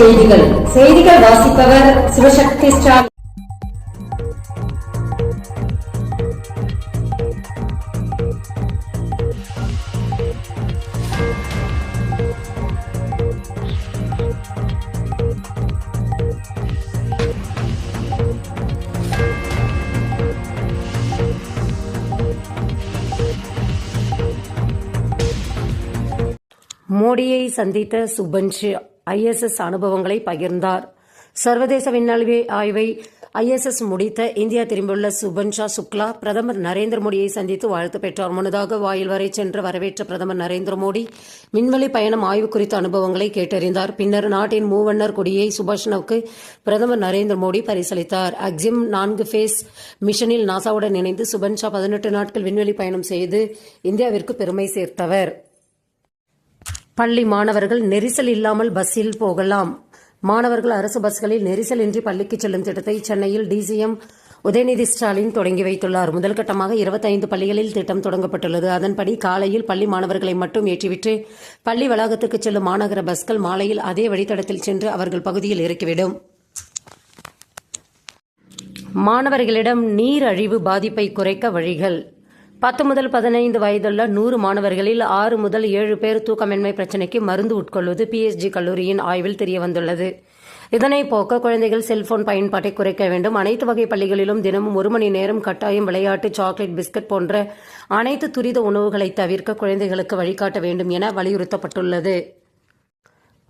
செய்திகள். செய்திகள் வாசிப்பவர் சிவசக்தி ஸ்டாலின். மோடியை சந்தித்த சுபன்ஷ் ஐஎஸ்எஸ் அனுபவங்களை பகிர்ந்தார். சர்வதேச விண்வெளி ஆய்வை ஐஎஸ்எஸ் முடித்த இந்தியா திரும்பியுள்ள சுபன்ஷா சுக்லா பிரதமர் நரேந்திர மோடியை சந்தித்து வாழ்த்து பெற்றார். முன்னதாக வாயில் வரை சென்று வரவேற்ற பிரதமர் நரேந்திர மோடி விண்வெளி பயணம் ஆய்வு குறித்த அனுபவங்களை கேட்டறிந்தார். பின்னர் நாட்டின் மூவண்ணர் கொடியை சுபாஷனுக்கு பிரதமர் நரேந்திர மோடி பரிசளித்தார். அக்ஸிம் நான்கு ஃபேஸ் மிஷனில் நாசாவுடன் இணைந்து சுபன்ஷா பதினெட்டு நாட்கள் விண்வெளி பயணம் செய்து இந்தியாவிற்கு பெருமை சேர்த்தவர். பள்ளி மாணவர்கள் நெரிசல் இல்லாமல் பஸ்ஸில் போகலாம். மாணவர்கள் அரசு பஸ்களில் நெரிசலின்றி பள்ளிக்கு செல்லும் திட்டத்தை சென்னையில் டிசிஎம் உதயநிதி ஸ்டாலின் தொடங்கி வைத்துள்ளார். முதல் கட்டமாக இருபத்தைந்து பள்ளிகளில் திட்டம் தொடங்கப்பட்டுள்ளது. அதன்படி காலையில் பள்ளி மாணவர்களை மட்டும் ஏற்றிவிட்டு பள்ளி வளாகத்துக்கு செல்லும் மாநகர பஸ்கள் மாலையில் அதே வழித்தடத்தில் சென்று அவர்கள் பகுதியில் இறக்கிவிடும். மாணவர்களிடம் நீர் அழிவு பாதிப்பை குறைக்க வழிகள். பத்து முதல் பதினைந்து வயதுள்ள நூறு மாணவர்களில் ஆறு முதல் ஏழு பேர் தூக்கமின்மை பிரச்சினைக்கு மருந்து உட்கொள்வது பிஎஸ்ஜி கல்லூரியின் ஆய்வில் தெரியவந்துள்ளது. இதனை போக்க குழந்தைகள் செல்போன் பயன்பாட்டை குறைக்க வேண்டும். அனைத்து வகை பள்ளிகளிலும் தினமும் ஒரு மணி நேரம் கட்டாயம் விளையாட்டு சாக்லேட் பிஸ்கட் போன்ற அனைத்து துரித உணவுகளை தவிர்க்க குழந்தைகளுக்கு வழிகாட்ட வேண்டும் என வலியுறுத்தப்பட்டுள்ளது.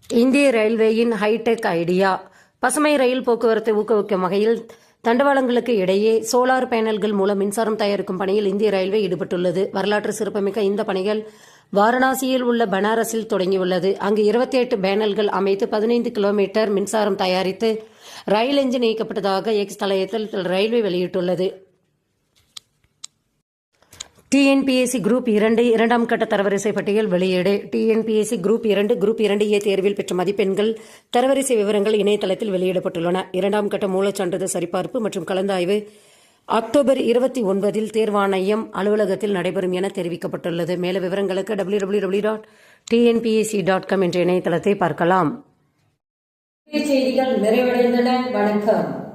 இந்திய ரயில்வேயின் ஹைடெக் ஐடியா. பசுமை ரயில் போக்குவரத்தை ஊக்குவிக்கும் வகையில் தண்டவாளங்களுக்கு இடையே சோலார் பேனல்கள் மூலம் மின்சாரம் தயாரிக்கும் பணியில் இந்திய ரயில்வே ஈடுபட்டுள்ளது. வரலாற்று சிறப்புமிக்க இந்த பணிகள் வாரணாசியில் உள்ள பனாரஸில் தொடங்கியுள்ளது. அங்கு இருபத்தி எட்டு பேனல்கள் அமைத்து பதினைந்து கிலோமீட்டர் மின்சாரம் தயாரித்து ரயில் எஞ்சின் இயக்கப்பட்டதாக எக்ஸ் தலையத்தில் ரயில்வே வெளியிட்டுள்ளது. டிஎன்பிஎஸ்சி குரூப் இரண்டு இரண்டாம் கட்ட தரவரிசை பட்டியல் வெளியீடு. டிஎன்பிஎஸ்சி குரூப் இரண்டு குரூப் இரண்டு ஏ தேர்வில் பெற்ற மதிப்பெண்கள் தரவரிசை விவரங்கள் இணையதளத்தில் வெளியிடப்பட்டுள்ளன. இரண்டாம் கட்ட மூலச்சான்றிதழ் சரிபார்ப்பு மற்றும் கலந்தாய்வு அக்டோபர் இருபத்தி ஒன்பதில் தேர்வாணையம் அலுவலகத்தில் நடைபெறும் என தெரிவிக்கப்பட்டுள்ளது. மேல விவரங்களுக்கு W W W dot TNPSC dot com என்ற இணையதளத்தை பார்க்கலாம். செய்திகள் நிறைவடைந்தன. வணக்கம்.